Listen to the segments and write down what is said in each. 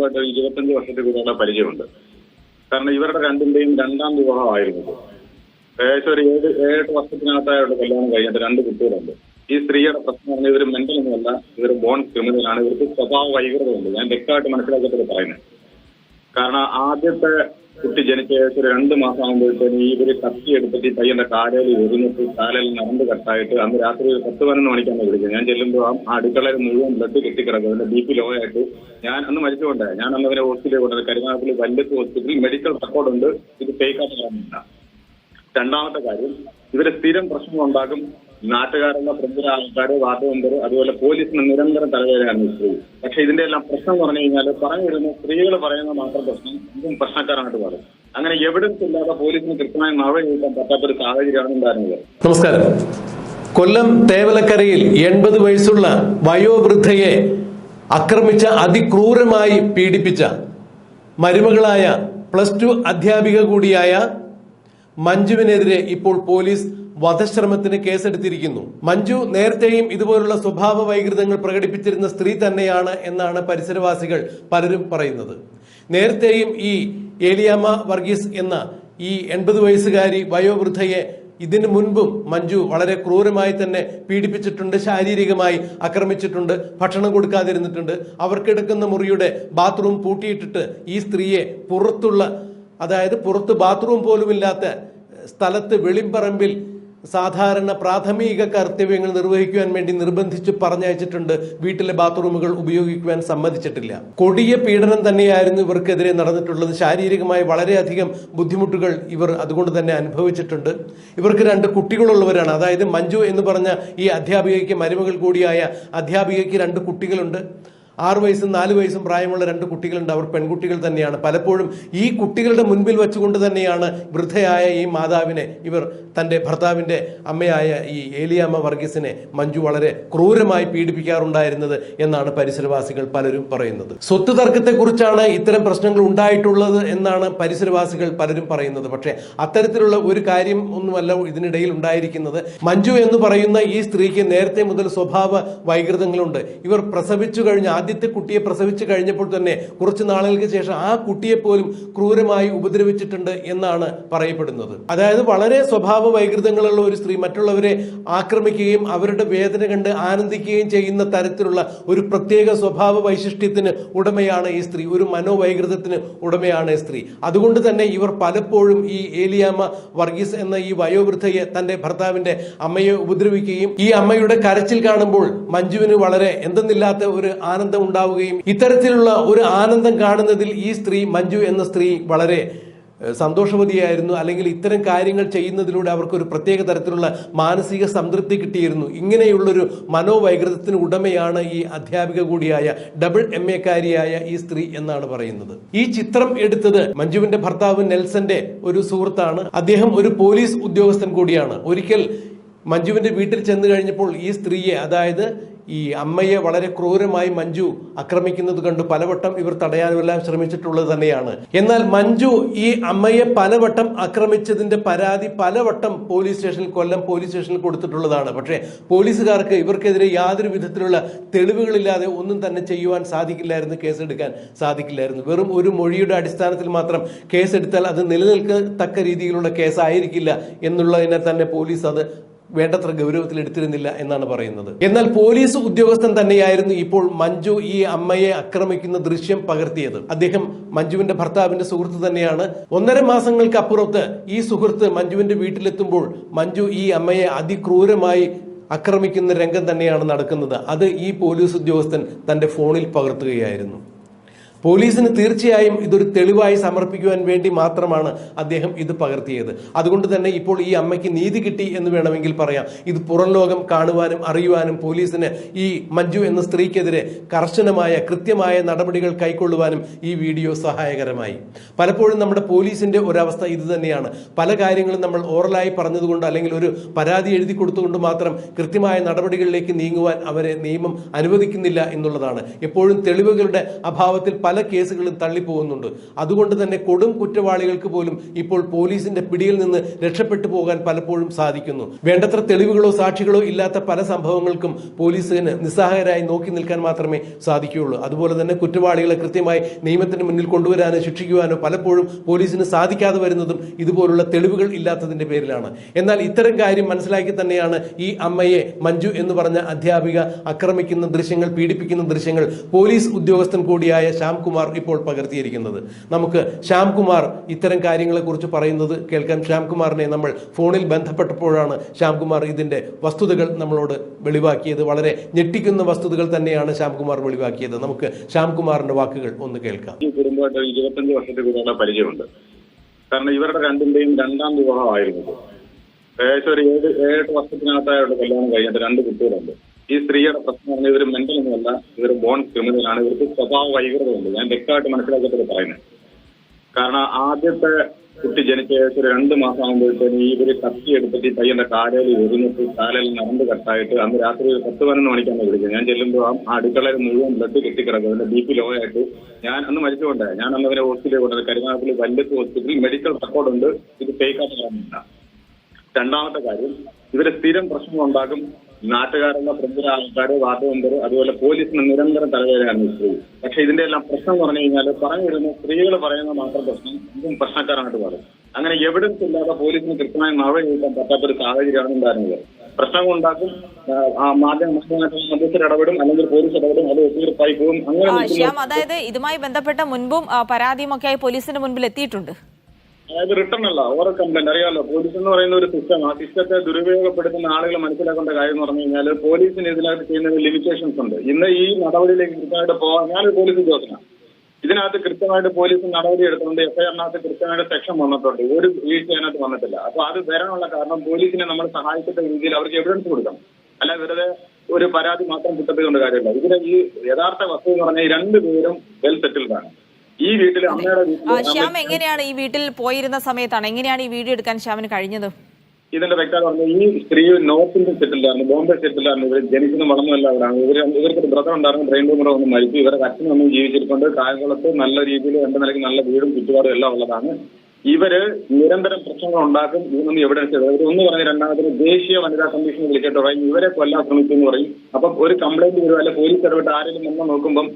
ഒരു ഇരുപത്തഞ്ച് വർഷത്തിൽ കൂടുതലുള്ള പരിചയമുണ്ട്. കാരണം ഇവരുടെ രണ്ടിന്റെയും രണ്ടാം വിവാഹമായിരുന്നു. ഏകദേശം ഒരു ഏഴ് ഏഴെട്ട് വർഷത്തിനകത്തായുള്ള കല്യാണം കഴിഞ്ഞിട്ട് രണ്ട് കുട്ടികളുണ്ട്. ഈ സ്ത്രീയുടെ പ്രശ്നം പറഞ്ഞാൽ ഇവർ മെന്റൽ ഒന്നുമല്ല ഇവർ ബോൺ ക്രിമിനലാണ് ഇവർക്ക് സ്വഭാവ വൈകൃതമുണ്ട്. ഞാൻ വ്യക്തമായിട്ട് മനസ്സിലാക്കിയിട്ട് പറയുന്നത്. കാരണം ആദ്യത്തെ കുട്ടി ജനിച്ച ഏകദേശം രണ്ടു മാസം ആകുമ്പോഴത്തേന് ഇവർ കത്തി എടുത്തിട്ട് പയ്യന്റെ കാലയിൽ എറിഞ്ഞിട്ട് കാലയിൽ നരമ്പ് കട്ടായിട്ട് അന്ന് രാത്രി ഒരു പത്ത് പതിനൊന്ന് മണിക്കാണ് വിളിച്ചത്. ഞാൻ ചെല്ലുമ്പോൾ ആ അടുക്കളയിൽ മുഴുവൻ ബ്ലഡ് കെട്ടിക്കിടക്കും അതിന്റെ ബി പി ലോ ആയിട്ട് ഞാൻ അന്ന് മരിച്ചുകൊണ്ടേ ഞാൻ അന്ന് അവരെ ഹോസ്പിറ്റലിൽ കൊണ്ടത് കരുനാഗപ്പള്ളി വല്ലത്ത് ഹോസ്പിറ്റലിൽ മെഡിക്കൽ റെക്കോർഡ് ഉണ്ട്. ഇത് ഫേക്കാത്ത കാര്യമില്ല രണ്ടാമത്തെ കാര്യം ഇവർ സ്ഥിരം പ്രശ്നം ഉണ്ടാക്കും നാട്ടുകാരുള്ള പ്രമുഖ ആൾക്കാർ വാർഡ് മെമ്പർ അതുപോലെ പോലീസിന് നിരന്തരം തലവേദനയാണ് പക്ഷെ ഇതിന്റെ എല്ലാം പ്രശ്നം പറഞ്ഞു കഴിഞ്ഞാൽ പറഞ്ഞു വരുന്ന സ്ത്രീകൾ പറയുന്ന മാത്രം പ്രശ്നം ഇതും പ്രശ്നക്കാരായിട്ട് പറയും അങ്ങനെ എവിഡൻസ് ഇല്ലാതെ പോലീസിന് കൃത്യമായി മഴ മറവ് പറ്റാത്ത ഒരു സാഹചര്യമാണ് ഉണ്ടായിരുന്നത്. നമസ്കാരം. കൊല്ലം തേവലക്കരയിൽ എൺപത് വയസ്സുള്ള വയോവൃദ്ധയെ ആക്രമിച്ച അതിക്രൂരമായി പീഡിപ്പിച്ച മരുമകളായ പ്ലസ് ടു അധ്യാപിക കൂടിയായ മഞ്ജുവിനെതിരെ ഇപ്പോൾ പോലീസ് വധശ്രമത്തിന് കേസെടുത്തിരിക്കുന്നു. മഞ്ജു നേരത്തെയും ഇതുപോലുള്ള സ്വഭാവ വൈകൃതങ്ങൾ പ്രകടിപ്പിച്ചിരുന്ന സ്ത്രീ തന്നെയാണ് എന്നാണ് പരിസരവാസികൾ പലരും പറയുന്നത്. നേരത്തെയും ഈ ഏലിയാമ വർഗീസ് എന്ന ഈ എൺപത് വയസ്സുകാരി വയോവൃദ്ധയെ ഇതിനു മുൻപും മഞ്ജു വളരെ ക്രൂരമായി തന്നെ പീഡിപ്പിച്ചിട്ടുണ്ട് ശാരീരികമായി ആക്രമിച്ചിട്ടുണ്ട് ഭക്ഷണം കൊടുക്കാതിരുന്നിട്ടുണ്ട്. അവർക്കെടുക്കുന്ന മുറിയുടെ ബാത്റൂം പൂട്ടിയിട്ടിട്ട് ഈ സ്ത്രീയെ പുറത്തുള്ള അതായത് പുറത്ത് ബാത്റൂം പോലുമില്ലാത്ത സ്ഥലത്ത് വെളിമ്പറമ്പിൽ സാധാരണ പ്രാഥമിക കർത്തവ്യങ്ങൾ നിർവഹിക്കുവാൻ വേണ്ടി നിർബന്ധിച്ച് പറഞ്ഞയച്ചിട്ടുണ്ട്. വീട്ടിലെ ബാത്റൂമുകൾ ഉപയോഗിക്കുവാൻ സമ്മതിച്ചിട്ടില്ല. കൊടിയ പീഡനം തന്നെയായിരുന്നു ഇവർക്കെതിരെ നടന്നിട്ടുള്ളത്. ശാരീരികമായി വളരെയധികം ബുദ്ധിമുട്ടുകൾ ഇവർ അതുകൊണ്ട് തന്നെ അനുഭവിച്ചിട്ടുണ്ട്. ഇവർക്ക് രണ്ട് കുട്ടികളുള്ളവരാണ്. അതായത് മഞ്ജു എന്ന് പറഞ്ഞ ഈ അധ്യാപികയ്ക്ക് മരുമകൾ കൂടിയായ അധ്യാപികയ്ക്ക് രണ്ട് കുട്ടികളുണ്ട്. ആറ് വയസ്സും നാല് വയസ്സും പ്രായമുള്ള രണ്ട് കുട്ടികളുണ്ട്. അവർ പെൺകുട്ടികൾ തന്നെയാണ്. പലപ്പോഴും ഈ കുട്ടികളുടെ മുൻപിൽ വെച്ചുകൊണ്ട് തന്നെയാണ് വൃദ്ധയായ ഈ മാതാവിനെ ഇവർ തന്റെ ഭർത്താവിന്റെ അമ്മയായ ഈ ഏലിയാമ്മ വർഗീസിനെ മഞ്ജു വളരെ ക്രൂരമായി പീഡിപ്പിക്കാറുണ്ടായിരുന്നത് എന്നാണ് പരിസരവാസികൾ പലരും പറയുന്നത്. സ്വത്ത് തർക്കത്തെക്കുറിച്ചാണ് ഇത്തരം പ്രശ്നങ്ങൾ ഉണ്ടായിട്ടുള്ളത് എന്നാണ് പരിസരവാസികൾ പലരും പറയുന്നത്. പക്ഷേ അത്തരത്തിലുള്ള ഒരു കാര്യം ഒന്നുമല്ല ഇതിനിടയിൽ ഉണ്ടായിരിക്കുന്നത്. മഞ്ജു എന്ന് പറയുന്ന ഈ സ്ത്രീക്ക് നേരത്തെ മുതൽ സ്വഭാവ വൈകൃതങ്ങളുണ്ട്. ഇവർ പ്രസവിച്ചു കഴിഞ്ഞ ആദ്യത്തെ കുട്ടിയെ പ്രസവിച്ചു കഴിഞ്ഞപ്പോൾ തന്നെ കുറച്ച് നാളുകൾക്ക് ശേഷം ആ കുട്ടിയെ പോലും ക്രൂരമായി ഉപദ്രവിച്ചിട്ടുണ്ട് എന്നാണ് പറയപ്പെടുന്നത്. അതായത് വളരെ സ്വഭാവ വൈകൃതങ്ങളുള്ള ഒരു സ്ത്രീ മറ്റുള്ളവരെ ആക്രമിക്കുകയും അവരുടെ വേദന കണ്ട് ആനന്ദിക്കുകയും ചെയ്യുന്ന തരത്തിലുള്ള ഒരു പ്രത്യേക സ്വഭാവ വൈശിഷ്ട്യത്തിന് ഉടമയാണ് ഈ സ്ത്രീ. ഒരു മനോവൈകൃതത്തിന് ഉടമയാണ് സ്ത്രീ. അതുകൊണ്ട് തന്നെ ഇവർ പലപ്പോഴും ഈ ഏലിയാമ വർഗീസ് എന്ന ഈ വയോവൃദ്ധയെ തന്റെ ഭർത്താവിന്റെ അമ്മയെ ഉപദ്രവിക്കുകയും ഈ അമ്മയുടെ കരച്ചിൽ കാണുമ്പോൾ മഞ്ജുവിന് വളരെ എന്തെന്നില്ലാത്ത ഒരു ആനന്ദം ഉണ്ടാവുകയും ഇത്തരത്തിലുള്ള ഒരു ആനന്ദം കാണുന്നതിൽ ഈ സ്ത്രീ മഞ്ജു എന്ന സ്ത്രീ വളരെ സന്തോഷവതിയായിരുന്നു. അല്ലെങ്കിൽ ഇത്തരം കാര്യങ്ങൾ ചെയ്യുന്നതിലൂടെ അവർക്ക് ഒരു പ്രത്യേക തരത്തിലുള്ള മാനസിക സംതൃപ്തി കിട്ടിയിരുന്നു. ഇങ്ങനെയുള്ളൊരു മനോവൈകൃതത്തിന് ഉടമയാണ് ഈ അധ്യാപിക കൂടിയായ ഡബിൾ എം എക്കാരിയായ ഈ സ്ത്രീ എന്നാണ് പറയുന്നത്. ഈ ചിത്രം എടുത്തത് മഞ്ജുവിന്റെ ഭർത്താവ് നെൽസന്റെ ഒരു സുഹൃത്താണ്. അദ്ദേഹം ഒരു പോലീസ് ഉദ്യോഗസ്ഥൻ കൂടിയാണ്. ഒരിക്കൽ മഞ്ജുവിന്റെ വീട്ടിൽ ചെന്ന് കഴിഞ്ഞപ്പോൾ ഈ സ്ത്രീയെ അതായത് ഈ അമ്മയെ വളരെ ക്രൂരമായി മഞ്ജു ആക്രമിക്കുന്നത് കണ്ടു പലവട്ടം ഇവർ തടയാനുമെല്ലാം ശ്രമിച്ചിട്ടുള്ളത് തന്നെയാണ്. എന്നാൽ മഞ്ജു ഈ അമ്മയെ പലവട്ടം ആക്രമിച്ചതിന്റെ പരാതി പലവട്ടം പോലീസ് സ്റ്റേഷനിൽ കൊല്ലം പോലീസ് സ്റ്റേഷനിൽ കൊടുത്തിട്ടുള്ളതാണ്. പക്ഷേ പോലീസുകാർക്ക് ഇവർക്കെതിരെ യാതൊരു വിധത്തിലുള്ള തെളിവുകളില്ലാതെ ഒന്നും തന്നെ ചെയ്യുവാൻ സാധിക്കില്ലായിരുന്നു കേസെടുക്കാൻ സാധിക്കില്ലായിരുന്നു. വെറും ഒരു മൊഴിയുടെ അടിസ്ഥാനത്തിൽ മാത്രം കേസെടുത്താൽ അത് നിലനിൽക്കത്തക്ക രീതിയിലുള്ള കേസായിരിക്കില്ല എന്നുള്ളതിനെ തന്നെ പോലീസ് അത് വേണ്ടത്ര ഗൗരവത്തിൽ എടുത്തിരുന്നില്ല എന്നാണ് പറയുന്നത്. എന്നാൽ പോലീസ് ഉദ്യോഗസ്ഥൻ തന്നെയായിരുന്നു ഇപ്പോൾ മഞ്ജു ഈ അമ്മയെ ആക്രമിക്കുന്ന ദൃശ്യം പകർത്തിയത്. അദ്ദേഹം മഞ്ജുവിന്റെ ഭർത്താവിന്റെ സുഹൃത്ത് തന്നെയാണ്. ഒന്നര മാസങ്ങൾക്ക് അപ്പുറത്ത് ഈ സുഹൃത്ത് മഞ്ജുവിന്റെ വീട്ടിലെത്തുമ്പോൾ മഞ്ജു ഈ അമ്മയെ അതിക്രൂരമായി ആക്രമിക്കുന്ന രംഗം തന്നെയാണ് നടക്കുന്നത്. അത് ഈ പോലീസ് ഉദ്യോഗസ്ഥൻ തന്റെ ഫോണിൽ പകർത്തുകയായിരുന്നു. പോലീസിന് തീർച്ചയായും ഇതൊരു തെളിവായി സമർപ്പിക്കുവാൻ വേണ്ടി മാത്രമാണ് അദ്ദേഹം ഇത് പകർത്തിയത്. അതുകൊണ്ട് തന്നെ ഇപ്പോൾ ഈ അമ്മയ്ക്ക് നീതി കിട്ടി എന്ന് വേണമെങ്കിൽ പറയാം. ഇത് പുറം ലോകം കാണുവാനും അറിയുവാനും പോലീസിന് ഈ മഞ്ജു എന്ന സ്ത്രീക്കെതിരെ കർശനമായ കൃത്യമായ നടപടികൾ കൈക്കൊള്ളുവാനും ഈ വീഡിയോ സഹായകരമായി. പലപ്പോഴും നമ്മുടെ പോലീസിന്റെ ഒരവസ്ഥ ഇത് തന്നെയാണ്. പല കാര്യങ്ങളും നമ്മൾ ഓറലായി പറഞ്ഞതുകൊണ്ട് അല്ലെങ്കിൽ ഒരു പരാതി എഴുതി കൊടുത്തുകൊണ്ട് മാത്രം കൃത്യമായ നടപടികളിലേക്ക് നീങ്ങുവാൻ അവരെ നിയമം അനുവദിക്കുന്നില്ല എന്നുള്ളതാണ്. എപ്പോഴും തെളിവുകളുടെ അഭാവത്തിൽ കേസുകളും തള്ളിപ്പോകുന്നുണ്ട്. അതുകൊണ്ട് തന്നെ കൊടും കുറ്റവാളികൾക്ക് പോലും ഇപ്പോൾ പോലീസിന്റെ പിടിയിൽ നിന്ന് രക്ഷപ്പെട്ടു പോകാൻ പലപ്പോഴും സാധിക്കുന്നു. വേണ്ടത്ര തെളിവുകളോ സാക്ഷികളോ ഇല്ലാത്ത പല സംഭവങ്ങൾക്കും പോലീസിന് നിസ്സഹായരായി നോക്കി നിൽക്കാൻ മാത്രമേ സാധിക്കുകയുള്ളൂ. അതുപോലെ തന്നെ കുറ്റവാളികളെ കൃത്യമായി നിയമത്തിന് മുന്നിൽ കൊണ്ടുവരാനോ ശിക്ഷിക്കുവാനോ പലപ്പോഴും പോലീസിന് സാധിക്കാതെ വരുന്നതും ഇതുപോലുള്ള തെളിവുകൾ ഇല്ലാത്തതിന്റെ പേരിലാണ്. എന്നാൽ ഇത്തരം കാര്യം മനസ്സിലാക്കി തന്നെയാണ് ഈ അമ്മയെ മഞ്ജു എന്ന് പറഞ്ഞ അധ്യാപിക ആക്രമിക്കുന്ന ദൃശ്യങ്ങൾ പീഡിപ്പിക്കുന്ന ദൃശ്യങ്ങൾ പോലീസ് ഉദ്യോഗസ്ഥൻ കൂടിയായ ശ്യാംകുമാർ ഇപ്പോൾ പകർത്തിയിരിക്കുന്നത്. നമുക്ക് ശ്യാംകുമാർ ഇത്തരം കാര്യങ്ങളെക്കുറിച്ച് പറയുന്നത് കേൾക്കാൻ ശ്യാംകുമാറിനെ നമ്മൾ ഫോണിൽ ബന്ധപ്പെട്ടപ്പോഴാണ് ശ്യാംകുമാർ ഇതിന്റെ വസ്തുതകൾ നമ്മളോട് വെളിവാക്കിയത്. വളരെ ഞെട്ടിക്കുന്ന വസ്തുതകൾ തന്നെയാണ് ശ്യാംകുമാർ വെളിവാക്കിയത്. നമുക്ക് ശ്യാംകുമാറിന്റെ വാക്കുകൾ ഒന്ന് കേൾക്കാം. ഈ പരിചയമുണ്ട്. കാരണം ഇവരുടെ രണ്ടിന്റെയും രണ്ടാം വിവാഹമായിരുന്നു. ഏകദേശം ഒരു ഏഴ് ഏഴെട്ട് വർഷത്തിനകത്തായുള്ള കല്യാണം കഴിഞ്ഞിട്ട് രണ്ട് കുട്ടികളുണ്ട്. ഈ സ്ത്രീയുടെ പ്രശ്നം പറഞ്ഞാൽ ഇവർ മെന്റൽ ഒന്നുമല്ല ഇവർ ബോൺ ക്രിമിനലാണ് ഇവർക്ക് സ്വഭാവ വൈകൃതമുണ്ട്. ഞാൻ വ്യക്തമായിട്ട് മനസ്സിലാക്കിയിട്ട് പറയുന്നത് കാരണം ആദ്യത്തെ കുട്ടി ജനിച്ച ഏകദേശം രണ്ടു മാസം ആകുമ്പോഴത്തേന് ഈ ഇവർ കത്തി എടുത്തിട്ട് പയ്യന്റെ കാലയിൽ ഒരുങ്ങിട്ട് കാലയിൽ നടന്ന് കട്ടായിട്ട് അന്ന് രാത്രി ഒരു പത്ത് പതിനൊന്ന് മണിക്കാണ് വിളിച്ചത്. ഞാൻ ചെല്ലുമ്പോൾ ആ അടുക്കളയിൽ മുഴുവൻ ബ്ലഡ് കെട്ടിക്കിടക്കും അതിന്റെ ബി പി ലോ ആയിട്ട് ഞാൻ അന്ന് മരിച്ചുകൊണ്ടേ ഞാൻ അന്ന് അവരെ ഹോസ്പിറ്റലിൽ കൊണ്ടത് കരുനാഗപ്പള്ളി വല്ലത്ത് ഹോസ്പിറ്റലിൽ മെഡിക്കൽ റെക്കോർഡ് ഉണ്ട്. ഇത് ഫേക്കാത്ത കാര്യമില്ല രണ്ടാമത്തെ കാര്യം ഇവരെ സ്ഥിരം പ്രശ്നം ഉണ്ടാക്കും നാട്ടുകാരുള്ള പ്രമുഖ ആൾക്കാർ വാർഡ് മെമ്പർ അതുപോലെ പോലീസിന് നിരന്തരം തലവേദനയാണ് സ്ത്രീ പക്ഷെ ഇതിന്റെ എല്ലാം പ്രശ്നം എന്ന് പറഞ്ഞു കഴിഞ്ഞാൽ പറഞ്ഞു വരുന്ന സ്ത്രീകൾ പറയുന്ന മാത്രം പ്രശ്നം ഇതും പ്രശ്നക്കാരായിട്ട് പറയും അങ്ങനെ എവിഡൻസ് ഇല്ലാതെ പോലീസിന് കൃത്യമായി മഴ ചെയ്യാൻ പറ്റാത്ത ഒരു സാഹചര്യമാണ് ഉണ്ടായിരുന്നത്. പ്രശ്നം ഉണ്ടാക്കും മധ്യസ്ഥർ ഇടപെടും അല്ലെങ്കിൽ പോലീസ് ഇടപെടും അത് ഒത്തിരി പോകും. അങ്ങനെ ശ്യാം അതായത് ഇതുമായി ബന്ധപ്പെട്ട മുൻപും പരാതിയുമൊക്കെയായി പോലീസിന്റെ മുൻപിൽ എത്തിയിട്ടുണ്ട്. അതായത് റിട്ടേൺ അല്ല ഓരോ കംപ്ലൈന്റ് അറിയാമല്ലോ പോലീസ് എന്ന് പറയുന്ന ഒരു സിസ്റ്റം ആ സിസ്റ്റത്തെ ദുരുപയോഗപ്പെടുത്തുന്ന ആളുകൾ മനസ്സിലാക്കേണ്ട കാര്യം എന്ന് പറഞ്ഞു കഴിഞ്ഞാൽ പോലീസിന് ഇതിനകത്ത് ചെയ്യുന്ന ലിമിറ്റേഷൻസ് ഉണ്ട്. ഇന്ന് ഈ നടപടിയിലേക്ക് കൃത്യമായിട്ട് പോകാൻ ഞാനൊരു പോലീസ് ഉദ്യോഗസ്ഥനാണ് ഇതിനകത്ത് കൃത്യമായിട്ട് പോലീസ് നടപടി എടുത്തുകൊണ്ട് എഫ്ഐആറിനകത്ത് കൃത്യമായിട്ട് സെക്ഷൻ വന്നിട്ടുണ്ട്. ഒരു വീഴ്ച അതിനകത്ത് വന്നിട്ടില്ല. അപ്പൊ അത് വരാനുള്ള കാരണം പോലീസിനെ നമ്മൾ സഹായിച്ചിട്ട് രീതിയിൽ അവർക്ക് എവിഡൻസ് കൊടുക്കണം. അല്ല വെറുതെ ഒരു പരാതി മാത്രം കിട്ടത് കാര്യമില്ല. ഇതിലെ ഈ യഥാർത്ഥ വസ്തു എന്ന് പറഞ്ഞാൽ രണ്ടുപേരും വെൽ സെറ്റിൽഡ് ആണ്. ഈ വീട്ടിൽ അമ്മയുടെ ശ്യാം എങ്ങനെയാണ് ഈ വീട്ടിൽ പോയിരുന്ന സമയത്താണ്? എങ്ങനെയാണ് ഈ വീഡിയോ എടുക്കാൻ ശ്യാമിന് കഴിഞ്ഞത്? ഇതിന്റെ വ്യക്തത പറഞ്ഞു ഈ സ്ത്രീ നോർത്ത് ഇന്ത്യൻ സെറ്റിലായിരുന്നു ബോംബെ സെറ്റിലായിരുന്നു ഇവർ ജനിക്കുന്ന വളർന്നല്ല അവരാണ് ഇവർ ഇവർക്ക് ഒരു ബ്രദർ ഉണ്ടായിരുന്നു ബ്രെയിൻ ട്യൂമർ ഒന്ന് മരിച്ചു. ഇവരുടെ അച്ഛനും ഒന്നും ജീവിച്ചിരിക്കൊണ്ട് കായംകുളത്ത് നല്ല രീതിയിൽ എന്റെ നിലയ്ക്ക് നല്ല വീടും ചുറ്റുപാടും എല്ലാം ഉള്ളതാണ്. ഇവർ നിരന്തരം പ്രശ്നങ്ങൾ ഉണ്ടാക്കും ഇതൊന്നും എവിടെ ചെയ്തത് ഒന്ന് പറഞ്ഞ് രണ്ടാമത്തിന് ദേശീയ വനിതാ കമ്മീഷൻ വിളിച്ചിട്ട് പറയും ഇവരെ കൊല്ലാൻ എന്ന് പറയും. അപ്പം ഒരു കംപ്ലൈന്റ് വരും അല്ലെ പോലീസ് ഇടപെട്ട് ആരെങ്കിലും വന്ന് നോക്കുമ്പം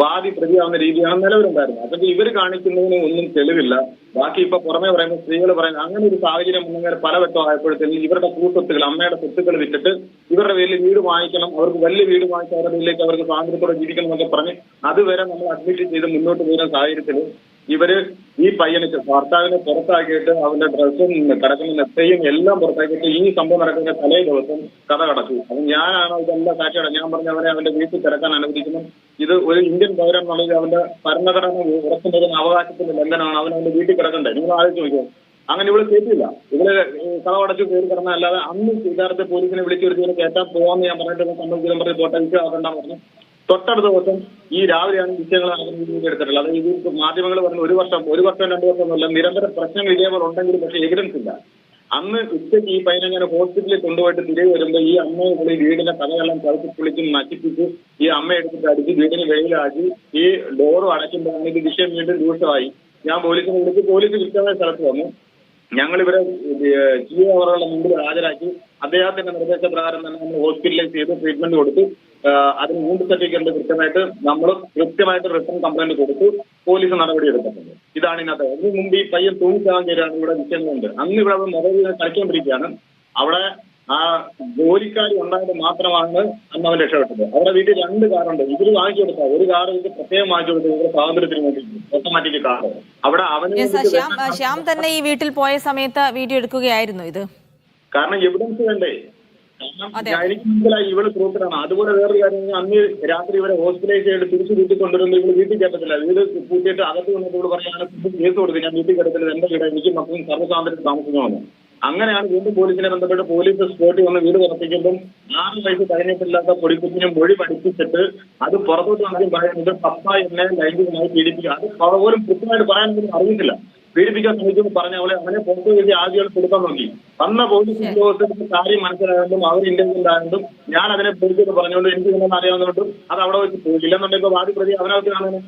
വാദി പ്രതിയാവുന്ന രീതിയാണ് നിലവിലുണ്ടായിരുന്നത്. അപ്പൊ ഇവർ കാണിക്കുന്നതിന് ഒന്നും തെളിവില്ല. ബാക്കി ഇപ്പൊ പുറമെ പറയുമ്പോൾ സ്ത്രീകൾ പറയുന്നത് അങ്ങനെ ഒരു സാഹചര്യം മുന്നേ പലവട്ടം ആയപ്പോഴത്തേക്കും ഇവരുടെ കൂട്ടത്തുകൾ അമ്മയുടെ സ്വത്തുക്കൾ വിറ്റിട്ട് ഇവരുടെ പേരിൽ വീട് വാങ്ങിക്കണം അവർക്ക് വലിയ വീട് വാങ്ങിച്ച് അവരുടെ അവർക്ക് സ്വാതന്ത്ര്യത്തോടെ ജീവിക്കണം എന്നൊക്കെ പറഞ്ഞ് അതുവരെ നമ്മൾ അഡ്മിറ്റ് ചെയ്ത് മുന്നോട്ട് പോകുന്ന സാഹചര്യത്തിൽ ഇവർ ഈ പയ്യനെ ഭർത്താവിനെ പുറത്താക്കിയിട്ട് അവന്റെ ഡ്രസ്സും കിടക്കുന്ന നെത്തയും എല്ലാം പുറത്താക്കിയിട്ട് ഈ സംഭവം നടക്കുന്ന തലേ ദിവസം കഥ കടച്ചു. അപ്പൊ ഞാനാണ് ഇതെല്ലാം സാക്ഷിയുടെ ഞാൻ പറഞ്ഞ അവരെ അവന്റെ വീട്ടിൽ കിടക്കാൻ അനുവദിക്കുന്നു. ഇത് ഒരു ഇന്ത്യൻ പൗരൻ എന്നുള്ളത് അവന്റെ ഭരണഘടന ഉറക്കുന്നതിന് അവകാശത്തിന്റെ ലംഘനമാണ് അവൻ അവന്റെ വീട്ടിൽ കിടക്കണ്ടേ നിങ്ങൾ ആലോചിച്ച് നോക്കിയോ അങ്ങനെ ഇവിടെ കേട്ടില്ല. ഇവിടെ കഥ അടച്ചു കയറി കിടന്ന അല്ലാതെ അന്ന് യഥാർത്ഥ പോലീസിനെ വിളിച്ചു ഒരു കയറ്റാൻ പോവാന്ന് ഞാൻ പറഞ്ഞിട്ട് സംബന്ധിച്ച് പറഞ്ഞ് തോട്ടം ആകണ്ട പറഞ്ഞു. തൊട്ടടുത്ത ദിവസം ഈ രാവിലെയാണ് വിഷയങ്ങൾ എടുത്തിട്ടുള്ളത്. അതായത് ഇത് മാധ്യമങ്ങൾ പറഞ്ഞു ഒരു വർഷം ഒരു വർഷം രണ്ട് വർഷം എന്നല്ല നിരന്തര പ്രശ്നങ്ങൾ ഇതേപോലെ ഉണ്ടെങ്കിലും പക്ഷേ എവിഡൻസ് ഇല്ല. അന്ന് ഉച്ചയ്ക്ക് ഈ പയ്യനങ്ങനെ ഹോസ്പിറ്റലിൽ കൊണ്ടുപോയിട്ട് തിരികെ വരുമ്പോൾ ഈ അമ്മയെ പുള്ളി വീടിന്റെ കഥയെല്ലാം ചവിട്ടി പൊളിച്ചും നശിപ്പിച്ച് ഈ അമ്മ എടുത്തിട്ട് അടിച്ച് വീടിന് വെയിലാക്കി ഈ ഡോറും അടയ്ക്കുമ്പോഴാണ് ഇത് വിഷയം വീണ്ടും രൂക്ഷമായി. ഞാൻ പോലീസിനെ വിളിച്ച് പോലീസ് കൃത്യമായ സ്ഥലത്ത് വന്നു. ഞങ്ങൾ ഇവരെ ജിയോ അവറുടെ മുമ്പിൽ ഹാജരാക്കി അദ്ദേഹത്തിന്റെ നിർദ്ദേശപ്രകാരം തന്നെ നമ്മൾ ഹോസ്പിറ്റലിൽ ചെയ്ത് ട്രീറ്റ്മെന്റ് കൊടുത്തു. അതിന് മൂന്ന് സർട്ടിഫിക്കറ്റ് കൃത്യമായിട്ട് നമ്മൾ കൃത്യമായിട്ട് റിട്ടേൺ കംപ്ലൈന്റ് കൊടുത്തു. പോലീസ് നടപടി എടുത്തിട്ടുണ്ട്. ഇതാണ് ഇന്നത്തെ അതിന് മുമ്പ് ഈ പയ്യൻ തൂങ്ങിച്ചാഞ്ചേരാണ് ഇവിടെ വിഷയങ്ങളുണ്ട് അന്ന് ഇവിടെ അവർ കളിക്കാൻ കളിച്ചുകൊണ്ടിരിക്കുകയാണ് അവിടെ ആ ജോലിക്കാരി ഉണ്ടായത് മാത്രമാണ് അന്ന് അവൻ രക്ഷപ്പെട്ടത്. അവരുടെ വീട്ടിൽ രണ്ട് കാറുണ്ട്. ഇവർ വാങ്ങിച്ചു കൊടുത്ത. ഒരു കാർ ഇത് പ്രത്യേകം വാങ്ങിച്ചു കൊടുത്തു ഇവരുടെ സ്വാതന്ത്ര്യത്തിന് വേണ്ടി ഓട്ടോമാറ്റിക് കാർ അവിടെ അവന് ശ്യാം ശ്യാം തന്നെ ഈ വീട്ടിൽ പോയ സമയത്ത് വീഡിയോ എടുക്കുകയായിരുന്നു ഇത്. കാരണം എവിഡൻസ് വേണ്ടേ എനിക്ക് മനസ്സിലായി ഇവൾ പ്രൂഫിലാണ് അതുപോലെ വേറെ കാര്യം അന്ന് രാത്രി ഇവരെ ഹോസ്പിറ്റലൈസ് ചെയ്ത് തിരിച്ചു വീട്ടിൽ കൊണ്ടുവരുന്നത് ഇവൾ വീട്ടിൽ കേട്ടത്തില്ല വീട് കൂട്ടിയിട്ട് അകത്ത് വന്നിട്ട് ഇവിടെ പറയാണ് കേസ് കൊടുത്ത് ഞാൻ വീട്ടിൽ കിടത്തില്ല എന്റെ വീട് എനിക്ക് മക്കളും സർവസാന്തരം താമസിക്കണമെന്ന് അങ്ങനെയാണ് വീണ്ടും പോലീസിനെ ബന്ധപ്പെട്ട് പോലീസ് സ്പോട്ടിൽ വന്ന് വീട് ഉറപ്പിക്കുമ്പം ആറ് വയസ്സ് കഴിഞ്ഞിട്ടില്ലാത്ത പൊടിക്കുഞ്ഞിനും മൊഴി പഠിപ്പിച്ചിട്ട് അത് പുറത്തോട്ട് ആദ്യം പറയുന്നത് പപ്പ എന്നെ ലൈംഗികമായി പീഡിപ്പിക്കുക. അത് പോലും കൃത്യമായിട്ട് പറയാനൊന്നും അറിയത്തില്ല. പീഡിപ്പിക്കാൻ ശ്രമിക്കുമ്പോൾ പറഞ്ഞ അവളെ അവനെ പുറത്തു വെച്ച് ആദ്യം കൊടുക്കാൻ നോക്കി. വന്ന പോലീസ് ഉദ്യോഗസ്ഥർക്ക് കാര്യം മനസ്സിലായതും അവർ ഇന്റലിജന്റ് ആയതും ഞാൻ അതിനെ പോലീസിന് പറഞ്ഞുകൊണ്ട് എനിക്ക് ഇതൊന്നും അറിയാവുന്നതുകൊണ്ടും അത് അവിടെ വെച്ച് പോയില്ലെന്നുണ്ടെങ്കിൽ വാദി പ്രതി അവനകത്ത് കാണുന്നു.